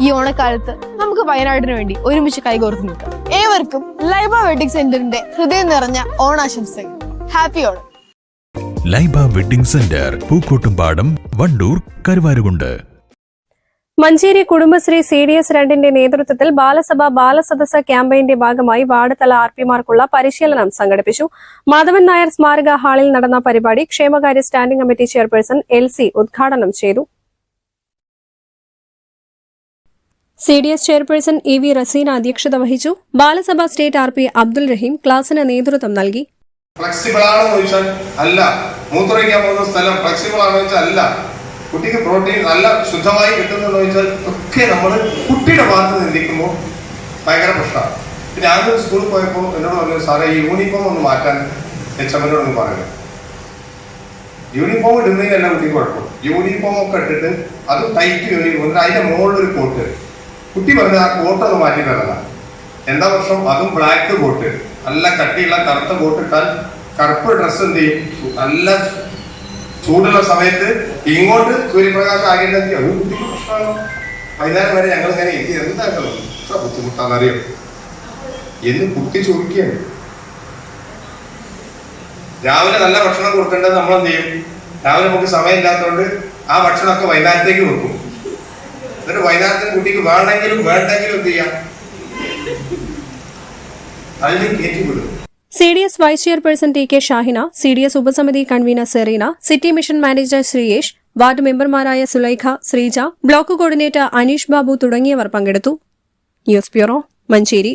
ഈ ഓണക്കാലത്ത് നമുക്ക് വയനാടിന് വേണ്ടി ഒരുമിച്ച് കൈകോർത്ത് നിൽക്കാം. ഏവർക്കും ലൈബ വെഡിങ് സെന്ററിന്റെ ഹൃദയം നിറഞ്ഞ ഓണാശംസകൾ. Happy Onam. Laiba wedding centre Pookkottumpadam Wandoor Karuvarakundu. Manjeri Kudumbashree C D S രണ്ടിന്റെ നേതൃത്വത്തിൽ ബാലസഭ ബാലസദസ് ക്യാമ്പയിന്റെ ഭാഗമായി വാർഡ് തല ആർ പിമാർക്കുള്ള പരിശീലനം സംഘടിപ്പിച്ചു. മാധവൻ നായർ സ്മാരക ഹാളിൽ നടന്ന പരിപാടി ക്ഷേമകാര്യ standing committee chairperson L C ഉദ്ഘാടനം ചെയ്തു. C D S chairperson E V Raseena അധ്യക്ഷത വഹിച്ചു. Balasabha state R P Abdul Raheem ക്ലാസിന് നേതൃത്വം നൽകി. ഫ്ലെക്സിബിൾ ആണെന്ന് ചോദിച്ചാൽ അല്ല. മൂത്രമൊഴിക്കാൻ പോകുന്ന സ്ഥലം ഫ്ലെക്സിബിൾ ആണെന്ന് ചോദിച്ചാൽ അല്ല. കുട്ടിക്ക് പ്രോട്ടീൻ നല്ല ശുദ്ധമായി കിട്ടുന്നുണ്ടോ ചോദിച്ചാൽ ഒക്കെ നമ്മൾ കുട്ടിയുടെ ഭാഗത്ത് നിന്ദിക്കുമ്പോൾ ഭയങ്കര പ്രശ്നമാണ്. പിന്നെ ആദ്യം സ്കൂളിൽ പോയപ്പോൾ എന്നോട് പറഞ്ഞു സാറേ ഈ യൂണിഫോം ഒന്ന് മാറ്റാൻ എച്ച് എമ്മിനോട് ഒന്ന് പറഞ്ഞു യൂണിഫോം ഇടുന്നതിനല്ല കുട്ടിക്ക് കുഴപ്പം. യൂണിഫോം ഒക്കെ ഇട്ടിട്ട് അത് ടൈറ്റ് യൂണിഫോം അതിന്റെ മുകളിലൊരു കോട്ട് കുട്ടി പറഞ്ഞത് ആ കോട്ട് ഒന്ന് മാറ്റി തരണം എന്താ പ്രശ്നം? അതും ബ്ലാക്ക് കോട്ട് നല്ല കട്ടിയുള്ള കറുത്ത കോട്ട് ഇട്ടാൽ കറുപ്പ് ഡ്രസ്സ് എന്ത് ചെയ്യും? നല്ല ചൂടുള്ള സമയത്ത് ഇങ്ങോട്ട് സൂര്യപ്രകാശം ആകേണ്ടത് അത് കുട്ടിക്ക് പ്രശ്നമാണോ? വൈകുന്നേരം വരെ ഞങ്ങൾ ഇങ്ങനെ ഇത്? എന്താക്കണം എത്ര ബുദ്ധിമുട്ടാണെന്നറിയോ? എന്ന് കുട്ടി ചോദിക്കുകയാണ്. രാവിലെ നല്ല ഭക്ഷണം കൊടുക്കേണ്ടത് നമ്മൾ എന്ത് ചെയ്യും? രാവിലെ നമുക്ക് സമയമില്ലാത്തതുകൊണ്ട് ആ ഭക്ഷണമൊക്കെ വൈകുന്നേരത്തേക്ക് വെക്കും. എന്നിട്ട് വൈകുന്നേരത്തിന് കുട്ടിക്ക് വേണമെങ്കിലും വേണ്ടെങ്കിലും എന്ത് ചെയ്യാം? അതിൽ കയറ്റി വിടും C D S vice chairperson T K Shahina C D S ഉപസമിതി convener Sereena city mission manager Sreeyesh ward മെമ്പർമാരായ സുലൈഖ ശ്രീജ ബ്ലോക്ക് കോർഡിനേറ്റർ അനീഷ് ബാബു തുടങ്ങിയവർ പങ്കെടുത്തു. News bureau Manjeri.